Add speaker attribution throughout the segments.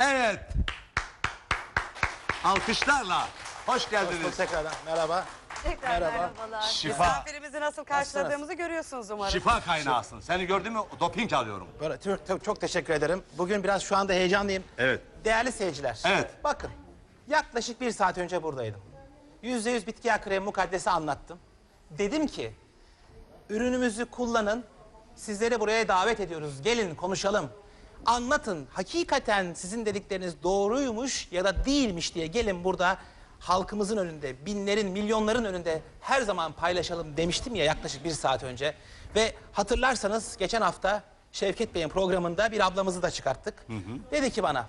Speaker 1: Evet. Alkışlarla. Hoş
Speaker 2: Hoş bulduk
Speaker 1: geldiniz.
Speaker 2: tekrardan. Merhaba.
Speaker 3: Tekrar
Speaker 2: Merhaba.
Speaker 3: merhabalar.
Speaker 1: Şifa.
Speaker 3: Misafirimizi nasıl karşıladığımızı görüyorsunuz umarım.
Speaker 1: Şifa kaynağısın. Seni gördün mü doping alıyorum.
Speaker 2: Böyle, çok, çok, çok teşekkür ederim. Bugün biraz şu anda heyecanlıyım.
Speaker 1: Evet.
Speaker 2: Değerli seyirciler.
Speaker 1: Evet.
Speaker 2: Bakın. Yaklaşık bir saat önce buradaydım. Yüzde yüz bitki yağı kremi mukaddesi anlattım. Dedim ki ürünümüzü kullanın. Sizleri buraya davet ediyoruz. Gelin konuşalım. Anlatın. Hakikaten sizin dedikleriniz doğruymuş ya da değilmiş diye gelin burada halkımızın önünde, binlerin, milyonların önünde her zaman paylaşalım demiştim ya yaklaşık bir saat önce. Ve hatırlarsanız geçen hafta Şevket Bey'in programında bir ablamızı da çıkarttık. Dedi ki bana,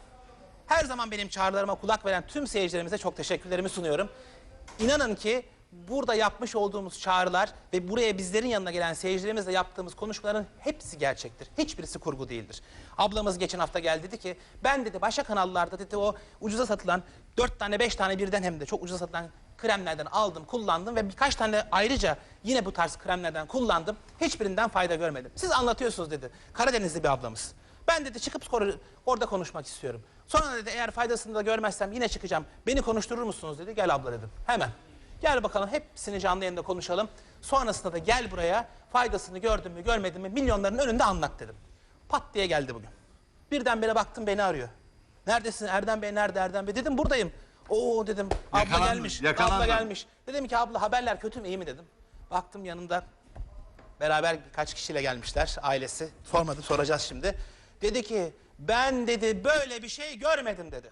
Speaker 2: her zaman benim çağrılarıma kulak veren tüm seyircilerimize çok teşekkürlerimi sunuyorum. İnanın ki burada yapmış olduğumuz çağrılar ve buraya bizlerin yanına gelen seyircilerimizle yaptığımız konuşmaların hepsi gerçektir. Hiçbirisi kurgu değildir. Ablamız geçen hafta geldi dedi ki ben dedi başka kanallarda dedi o ucuza satılan dört tane beş tane birden hem de çok ucuza satılan kremlerden aldım kullandım ve birkaç tane ayrıca yine bu tarz kremlerden kullandım. Hiçbirinden fayda görmedim. Siz anlatıyorsunuz dedi. Karadenizli bir ablamız. Ben dedi çıkıp or- orada konuşmak istiyorum. Sonra dedi eğer faydasını da görmezsem yine çıkacağım. Beni konuşturur musunuz dedi. Gel abla dedim. Hemen. Gel bakalım hepsini canlı yayında konuşalım. Sonrasında da gel buraya faydasını gördün mü görmedin mi milyonların önünde anlat dedim. Pat diye geldi bugün. Birdenbire baktım beni arıyor. Neredesin Erdem Bey nerede Erdem Bey dedim buradayım. Oo dedim abla
Speaker 1: Yakalandın,
Speaker 2: gelmiş
Speaker 1: yakalandın.
Speaker 2: abla gelmiş. Dedim ki abla haberler kötü mü iyi mi dedim. Baktım yanımda Beraber birkaç kişiyle gelmişler ailesi. Sormadım soracağız şimdi. Dedi ki ben dedi böyle bir şey görmedim dedi.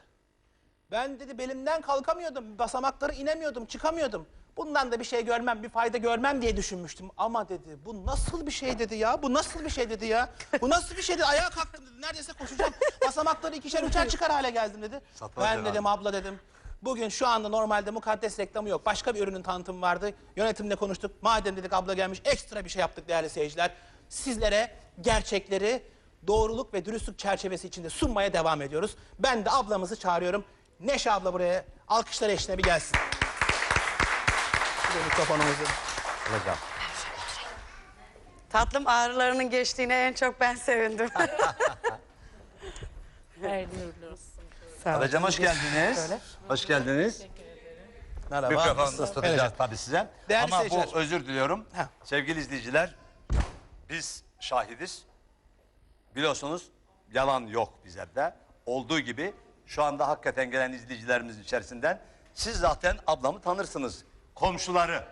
Speaker 2: Ben dedi belimden kalkamıyordum. Basamakları inemiyordum, çıkamıyordum. Bundan da bir şey görmem, bir fayda görmem diye düşünmüştüm. Ama dedi bu nasıl bir şey dedi ya? Bu nasıl bir şey dedi ya? Bu nasıl bir şey dedi? Ayağa kalktım dedi. Neredeyse koşacağım. Basamakları ikişer üçer çıkar hale geldim dedi.
Speaker 1: Satmaz
Speaker 2: ben dedim abla dedim. Bugün şu anda normalde mukaddes reklamı yok. Başka bir ürünün tanıtımı vardı. Yönetimle konuştuk. Madem dedik abla gelmiş ekstra bir şey yaptık değerli seyirciler. Sizlere gerçekleri doğruluk ve dürüstlük çerçevesi içinde sunmaya devam ediyoruz. Ben de ablamızı çağırıyorum. Neşe abla buraya alkışlar eşliğine bir gelsin. De mikrofonumuzu.
Speaker 1: Hocam.
Speaker 3: Tatlım ağrılarının geçtiğine en çok ben sevindim. Sağ olun.
Speaker 1: Hocam hoş geldiniz.
Speaker 2: Şöyle.
Speaker 1: Hoş geldiniz.
Speaker 2: Merhaba.
Speaker 1: Mikrofonu
Speaker 2: Nasılsınız?
Speaker 1: tutacağız
Speaker 2: Evet.
Speaker 1: tabii size.
Speaker 2: Değerli
Speaker 1: Ama
Speaker 2: seyirciler.
Speaker 1: bu özür diliyorum.
Speaker 2: Ha.
Speaker 1: Sevgili izleyiciler, biz şahidiz. Biliyorsunuz yalan yok bizlerde. Olduğu gibi şu anda hakikaten gelen izleyicilerimizin içerisinden siz zaten ablamı tanırsınız. Komşuları.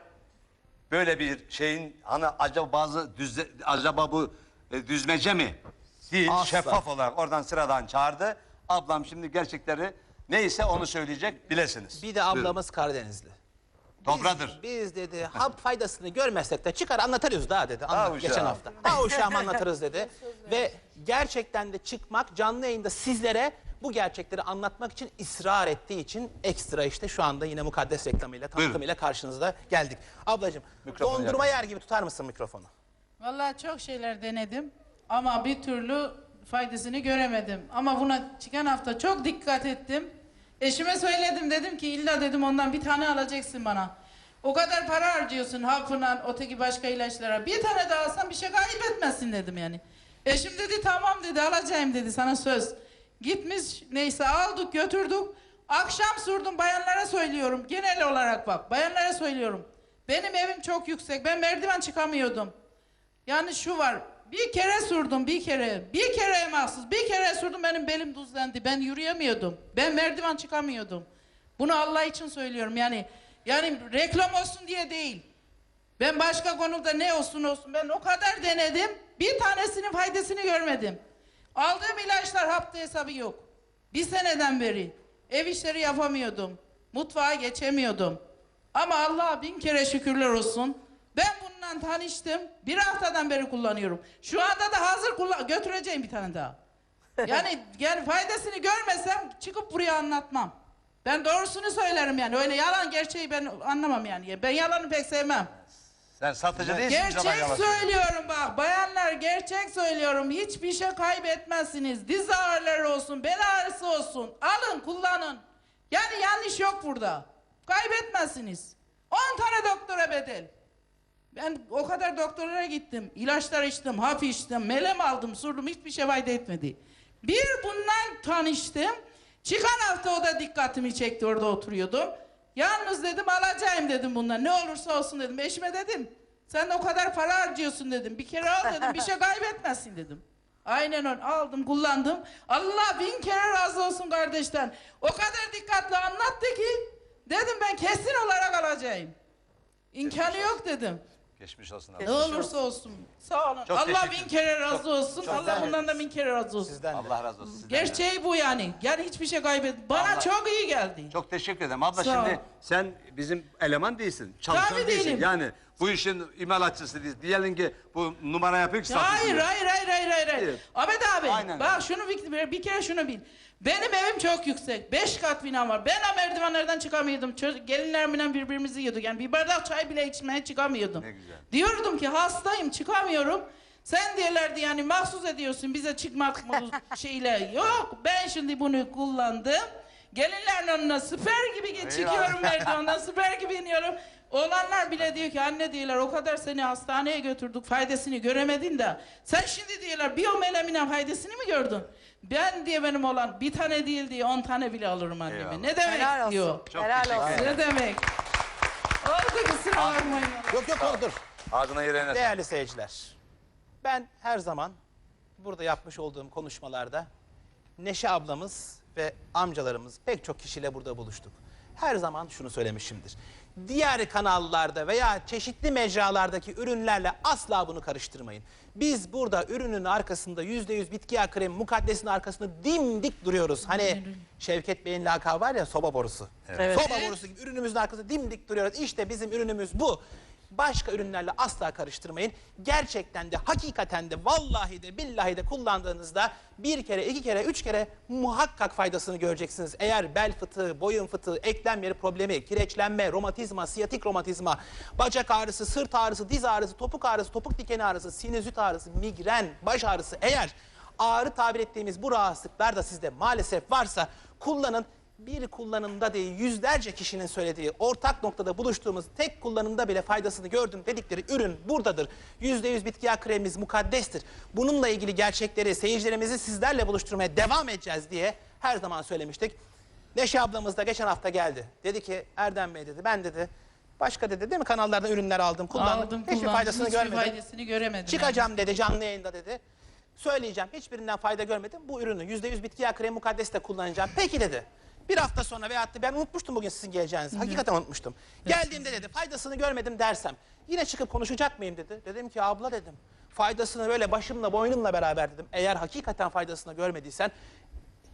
Speaker 1: Böyle bir şeyin hani acaba bazı düzle, acaba bu e, düzmece mi? Değil,
Speaker 2: Asla.
Speaker 1: şeffaf olarak oradan sıradan çağırdı. Ablam şimdi gerçekleri neyse onu söyleyecek bilesiniz.
Speaker 2: Bir de ablamız Karadenizli.
Speaker 1: Topradır.
Speaker 2: Biz, biz dedi hap faydasını görmezsek de çıkar anlatırız daha dedi. Anlat,
Speaker 1: uşağım.
Speaker 2: geçen hafta. Ha uşağım anlatırız dedi. Ve gerçekten de çıkmak canlı yayında sizlere bu gerçekleri anlatmak için ısrar ettiği için ekstra işte şu anda yine mukaddes reklamıyla tanıtımıyla karşınızda geldik. Ablacığım
Speaker 1: Mikrofonu
Speaker 2: dondurma yer gibi tutar mısın mikrofonu?
Speaker 4: Vallahi çok şeyler denedim ama bir türlü faydasını göremedim. Ama buna çıkan hafta çok dikkat ettim. Eşime söyledim dedim ki illa dedim ondan bir tane alacaksın bana. O kadar para harcıyorsun hapına, öteki başka ilaçlara. Bir tane daha alsan bir şey kaybetmezsin dedim yani. Eşim dedi tamam dedi alacağım dedi sana söz. Gitmiş neyse aldık götürdük. Akşam sürdüm bayanlara söylüyorum. Genel olarak bak bayanlara söylüyorum. Benim evim çok yüksek. Ben merdiven çıkamıyordum. Yani şu var. Bir kere sürdüm bir kere. Bir kere mahsus. Bir kere sürdüm benim belim düzlendi. Ben yürüyemiyordum. Ben merdiven çıkamıyordum. Bunu Allah için söylüyorum yani. Yani reklam olsun diye değil. Ben başka konuda ne olsun olsun ben o kadar denedim. Bir tanesinin faydasını görmedim. Aldığım ilaçlar hapta hesabı yok. Bir seneden beri ev işleri yapamıyordum. Mutfağa geçemiyordum. Ama Allah'a bin kere şükürler olsun. Ben bununla tanıştım. Bir haftadan beri kullanıyorum. Şu anda da hazır kullan götüreceğim bir tane daha. Yani yani faydasını görmesem çıkıp buraya anlatmam. Ben doğrusunu söylerim yani. Öyle yalan gerçeği ben anlamam yani. Ben yalanı pek sevmem.
Speaker 1: Sen satıcı değilsin.
Speaker 4: Gerçek
Speaker 1: yalan
Speaker 4: söylüyorum bak. Bayanlar gerçek söylüyorum. Hiçbir şey kaybetmezsiniz. Diz ağrıları olsun bel ağrısı olsun. Alın kullanın. Yani yanlış yok burada. Kaybetmezsiniz. 10 tane doktora bedel. Ben o kadar doktorlara gittim. İlaçlar içtim hap içtim melem aldım sürdüm hiçbir şey fayda etmedi. Bir bundan tanıştım. Çıkan hafta o da dikkatimi çekti orada oturuyordum. Yalnız dedim alacağım dedim bundan ne olursa olsun dedim. Eşime dedim sen de o kadar para harcıyorsun dedim. Bir kere al dedim bir şey kaybetmezsin dedim. Aynen öyle aldım kullandım. Allah bin kere razı olsun kardeşten. O kadar dikkatli anlattı ki dedim ben kesin olarak alacağım. İmkanı yok dedim.
Speaker 1: Geçmiş olsun.
Speaker 4: Ne olursa olsun. Sağ olun.
Speaker 1: Çok
Speaker 4: Allah
Speaker 1: teşekkür
Speaker 4: bin kere razı
Speaker 1: Çok-
Speaker 4: olsun.
Speaker 1: çok
Speaker 4: Allah
Speaker 1: teşekkür
Speaker 4: bundan da bin kere razı olsun.
Speaker 2: Sizden de.
Speaker 1: Allah razı olsun sizden.
Speaker 4: Gerçeği bu yani. Yani hiçbir şey kaybet. Bana
Speaker 1: Allah-
Speaker 4: çok iyi geldi.
Speaker 1: Çok teşekkür ederim. Abla
Speaker 4: Sağ ol.
Speaker 1: şimdi sen bizim eleman değilsin. Çalışan
Speaker 4: Tabii
Speaker 1: değilsin.
Speaker 4: değilim.
Speaker 1: Yani bu işin imalatçısı değilsin. Diyelim ki bu numara yapıyor ki
Speaker 4: Hayır,
Speaker 1: satıyorsun.
Speaker 4: hayır, hayır, hayır, hayır, hayır.
Speaker 1: Evet.
Speaker 4: Ahmet abi,
Speaker 1: Aynen
Speaker 4: bak şunu bir, bir kere şunu bil. Benim evim çok yüksek. Beş kat binam var. Ben o merdivenlerden çıkamıyordum. Çocuk, gelinlerimle birbirimizi yiyorduk. Yani bir bardak çay bile içmeye çıkamıyordum.
Speaker 1: Ne güzel.
Speaker 4: Diyordum ki hastayım, çıkamıyorum. Sen diyorlardı yani mahsus ediyorsun bize çıkmak şeyle. Yok, ben şimdi bunu kullandım. Gelinlerin önüne süper gibi çıkıyorum merdivenden, süper gibi iniyorum. Oğlanlar bile diyor ki anne diyorlar o kadar seni hastaneye götürdük faydasını göremedin de. Sen şimdi diyorlar biyomelamina faydasını mı gördün? Ben diye benim olan bir tane değil diye on tane bile alırım anneme.
Speaker 1: Eyvallah.
Speaker 4: Ne demek
Speaker 3: Helal olsun.
Speaker 4: diyor.
Speaker 1: Çok
Speaker 3: Helal
Speaker 1: teşekkür
Speaker 3: olsun.
Speaker 4: Ne demek? Oldu kusura bakmayın.
Speaker 2: Yok yok dur.
Speaker 1: Ağzına sağlık.
Speaker 2: Değerli seyirciler, ben her zaman burada yapmış olduğum konuşmalarda Neşe ablamız ve amcalarımız pek çok kişiyle burada buluştuk. Her zaman şunu söylemişimdir. Diğer kanallarda veya çeşitli mecralardaki ürünlerle asla bunu karıştırmayın. Biz burada ürünün arkasında yüzde yüz bitki yağı kremi mukaddesin arkasında dimdik duruyoruz. Hani Şevket Bey'in lakabı var ya soba borusu.
Speaker 3: Evet.
Speaker 2: Soba borusu gibi ürünümüzün arkasında dimdik duruyoruz. İşte bizim ürünümüz bu. Başka ürünlerle asla karıştırmayın. Gerçekten de hakikaten de vallahi de billahi de kullandığınızda bir kere, iki kere, üç kere muhakkak faydasını göreceksiniz. Eğer bel fıtığı, boyun fıtığı, eklem yeri problemi, kireçlenme, romatizma, siyatik romatizma, bacak ağrısı, sırt ağrısı, diz ağrısı, topuk ağrısı, topuk dikeni ağrısı, sinüzit ağrısı, migren, baş ağrısı eğer ağrı tabir ettiğimiz bu rahatsızlıklar da sizde maalesef varsa kullanın bir kullanımda değil yüzlerce kişinin söylediği ortak noktada buluştuğumuz tek kullanımda bile faydasını gördüm dedikleri ürün buradadır. Yüzde yüz bitki yağı kremimiz mukaddestir. Bununla ilgili gerçekleri seyircilerimizi sizlerle buluşturmaya devam edeceğiz diye her zaman söylemiştik. Neşe ablamız da geçen hafta geldi. Dedi ki Erdem Bey dedi ben dedi başka dedi değil mi kanallardan ürünler aldım kullandım.
Speaker 4: Aldım
Speaker 2: Hiçbir
Speaker 4: kullandım.
Speaker 2: faydasını
Speaker 4: Hiçbir
Speaker 2: görmedim.
Speaker 4: faydasını göremedim.
Speaker 2: Çıkacağım dedi canlı yayında dedi. Söyleyeceğim hiçbirinden fayda görmedim. Bu ürünü %100 bitki yağı kremi mukaddes de kullanacağım. Peki dedi. Bir hafta sonra veyahut da ben unutmuştum bugün sizin geleceğinizi. Hakikaten unutmuştum. Geldiğimde dedi faydasını görmedim dersem yine çıkıp konuşacak mıyım dedi. Dedim ki abla dedim. Faydasını böyle başımla boynumla beraber dedim. Eğer hakikaten faydasını görmediysen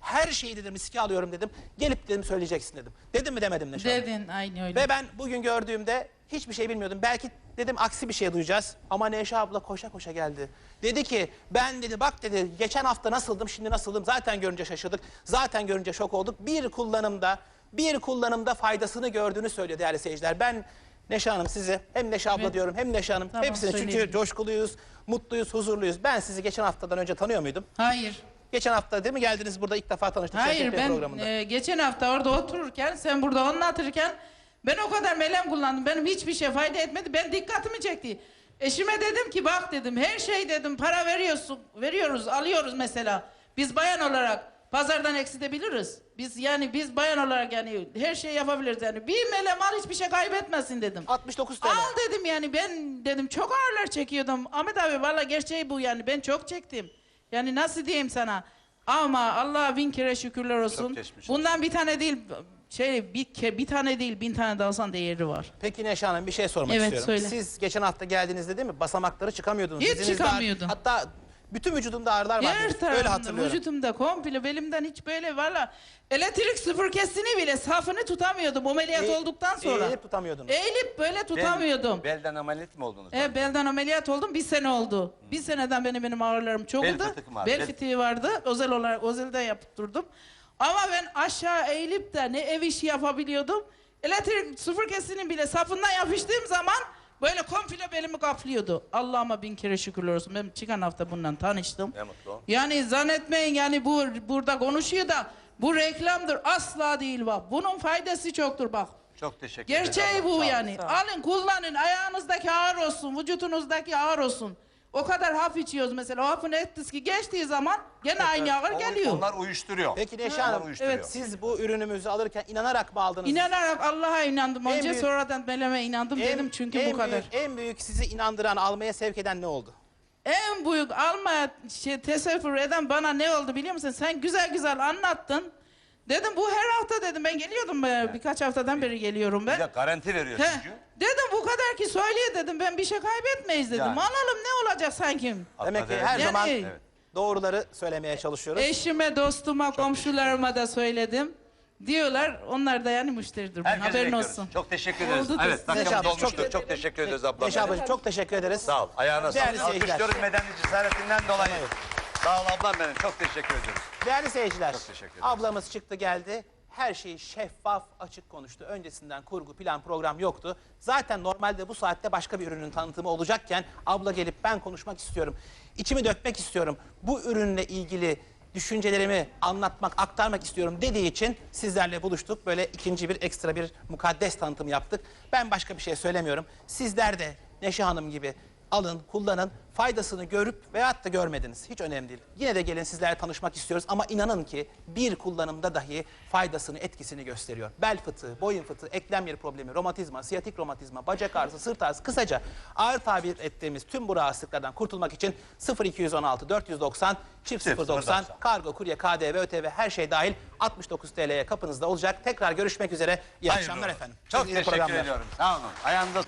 Speaker 2: her şeyi dedim riske alıyorum dedim. Gelip dedim söyleyeceksin dedim. Dedim mi demedim Neşe Hanım?
Speaker 4: Dedin aynı öyle.
Speaker 2: Ve ben bugün gördüğümde hiçbir şey bilmiyordum. Belki dedim aksi bir şey duyacağız. Ama Neşe abla koşa koşa geldi. Dedi ki ben dedi bak dedi geçen hafta nasıldım şimdi nasıldım. Zaten görünce şaşırdık. Zaten görünce şok olduk. Bir kullanımda bir kullanımda faydasını gördüğünü söylüyor değerli seyirciler. Ben Neşe Hanım sizi hem Neşe abla
Speaker 4: Evet.
Speaker 2: diyorum hem Neşe Hanım
Speaker 4: Tamam,
Speaker 2: hepsini çünkü
Speaker 4: söyleyelim.
Speaker 2: coşkuluyuz, mutluyuz, huzurluyuz. Ben sizi geçen haftadan önce tanıyor muydum?
Speaker 4: Hayır.
Speaker 2: Geçen hafta değil mi geldiniz burada ilk defa tanıştık
Speaker 4: Hayır ben
Speaker 2: programında.
Speaker 4: e, geçen hafta orada otururken sen burada anlatırken ben o kadar melem kullandım. Benim hiçbir şey fayda etmedi. Ben dikkatimi çekti. Eşime dedim ki bak dedim her şey dedim para veriyorsun veriyoruz alıyoruz mesela. Biz bayan olarak pazardan eksidebiliriz. Biz yani biz bayan olarak yani her şeyi yapabiliriz yani. Bir melem al hiçbir şey kaybetmesin dedim.
Speaker 2: 69 TL.
Speaker 4: Al dedim yani ben dedim çok ağırlar çekiyordum. Ahmet abi valla gerçeği bu yani ben çok çektim. Yani nasıl diyeyim sana? Ama Allah'a bin kere şükürler olsun.
Speaker 1: geçmiş
Speaker 4: Bundan bir tane değil şey bir, ke- bir tane değil bin tane de alsan değeri var.
Speaker 2: Peki Neşe Hanım bir şey sormak
Speaker 4: Evet,
Speaker 2: istiyorum.
Speaker 4: söyle.
Speaker 2: Siz geçen hafta geldiğinizde değil mi basamakları çıkamıyordunuz.
Speaker 4: Hiç
Speaker 2: Dizinizde
Speaker 4: çıkamıyordum.
Speaker 2: hatta bütün vücudumda ağrılar var.
Speaker 4: Her
Speaker 2: Öyle
Speaker 4: tarafımda,
Speaker 2: hatırlıyorum.
Speaker 4: vücudumda komple belimden hiç böyle valla elektrik süpürgesini bile safını tutamıyordum ameliyat
Speaker 2: Eğ-
Speaker 4: olduktan sonra.
Speaker 2: Eğilip tutamıyordunuz.
Speaker 4: Eğilip böyle tutamıyordum.
Speaker 1: Belden ameliyat mı oldunuz?
Speaker 4: E, belden ameliyat oldum bir sene oldu. Bir seneden beni benim ağrılarım çok
Speaker 1: Bel
Speaker 4: oldu.
Speaker 1: var?
Speaker 4: Bel
Speaker 1: Bel-
Speaker 4: fıtığı vardı. Özel olarak özelde yaptırdım. Ama ben aşağı eğilip de ne ev işi yapabiliyordum. Elektrik süpürgesinin bile safından yapıştığım zaman böyle komple belimi kaplıyordu. Allah'ıma bin kere şükürler olsun. Ben çıkan hafta bundan tanıştım.
Speaker 1: Ne mutlu.
Speaker 4: Yani zannetmeyin yani bu burada konuşuyor da bu reklamdır asla değil bak. Bunun faydası çoktur bak.
Speaker 1: Çok teşekkür ederim.
Speaker 4: Gerçeği bu yani. Alın kullanın ayağınızdaki ağır olsun, vücudunuzdaki ağır olsun. O kadar hap içiyoruz mesela. O hapın etkisi geçtiği zaman gene aynı ağır geliyor.
Speaker 1: Onlar uyuşturuyor.
Speaker 2: Peki Neşe
Speaker 1: Onlar
Speaker 2: Hanım,
Speaker 1: uyuşturuyor.
Speaker 4: evet,
Speaker 2: siz bu ürünümüzü alırken inanarak mı aldınız?
Speaker 4: İnanarak Allah'a inandım.
Speaker 2: En
Speaker 4: Önce
Speaker 2: büyük-
Speaker 4: sonradan beleme inandım
Speaker 2: En-
Speaker 4: dedim çünkü
Speaker 2: en
Speaker 4: bu kadar.
Speaker 2: Büyük, en büyük sizi inandıran, almaya sevk eden ne oldu?
Speaker 4: En büyük almaya şey, tesettür eden bana ne oldu biliyor musun? Sen güzel güzel anlattın. Dedim bu her hafta dedim ben geliyordum be, birkaç haftadan beri geliyorum ben.
Speaker 1: Bir de garanti veriyor
Speaker 4: He,
Speaker 1: çünkü.
Speaker 4: dedim bu kadar ki söyleye dedim ben bir şey kaybetmeyiz dedim.
Speaker 1: Yani.
Speaker 4: Alalım ne olacak sanki?
Speaker 2: Demek ki her
Speaker 4: Yani-
Speaker 2: zaman
Speaker 4: Evet.
Speaker 2: doğruları söylemeye çalışıyoruz.
Speaker 4: Eşime, dostuma, komşularıma da söyledim. Diyorlar onlar da yani müşteridir.
Speaker 1: Herkese
Speaker 4: Haberin
Speaker 1: bekliyoruz.
Speaker 4: olsun.
Speaker 1: Çok teşekkür ederiz.
Speaker 4: Oldu da
Speaker 1: evet,
Speaker 4: size.
Speaker 1: dakikamız
Speaker 2: Neşe abla,
Speaker 1: olmuştur.
Speaker 2: çok-
Speaker 1: Çok, teşekkür ederiz ablam.
Speaker 2: Neşe ablacığım çok teşekkür ederiz.
Speaker 1: Sağ ol. Ayağına
Speaker 2: Değerli
Speaker 1: sağlık.
Speaker 2: seyirciler.
Speaker 1: Alkışlıyoruz medeni cesaretinden dolayı. Sağ ol ablam benim. Çok teşekkür ediyoruz.
Speaker 2: Değerli seyirciler,
Speaker 1: Çok teşekkür ederiz.
Speaker 2: ablamız çıktı geldi. Her şeyi şeffaf, açık konuştu. Öncesinden kurgu, plan, program yoktu. Zaten normalde bu saatte başka bir ürünün tanıtımı olacakken abla gelip ben konuşmak istiyorum. İçimi dökmek istiyorum. Bu ürünle ilgili düşüncelerimi anlatmak, aktarmak istiyorum dediği için sizlerle buluştuk. Böyle ikinci bir ekstra bir mukaddes tanıtım yaptık. Ben başka bir şey söylemiyorum. Sizler de Neşe Hanım gibi alın, kullanın, faydasını görüp veyahut da görmediniz. Hiç önemli değil. Yine de gelin sizlerle tanışmak istiyoruz ama inanın ki bir kullanımda dahi faydasını, etkisini gösteriyor. Bel fıtığı, boyun fıtığı, eklem yeri problemi, romatizma, siyatik romatizma, bacak ağrısı, sırt ağrısı, kısaca ağır tabir ettiğimiz tüm bu rahatsızlıklardan kurtulmak için 0216 490 çift
Speaker 1: Çift
Speaker 2: 090
Speaker 1: 090.
Speaker 2: kargo, kurye, KDV, ÖTV her şey dahil 69 TL'ye kapınızda olacak. Tekrar görüşmek üzere. İyi
Speaker 1: Hayırlı
Speaker 2: akşamlar
Speaker 1: olsun.
Speaker 2: efendim.
Speaker 1: Çok
Speaker 2: İyi
Speaker 1: teşekkür ediyorum. Sağ olun. Ayağınıza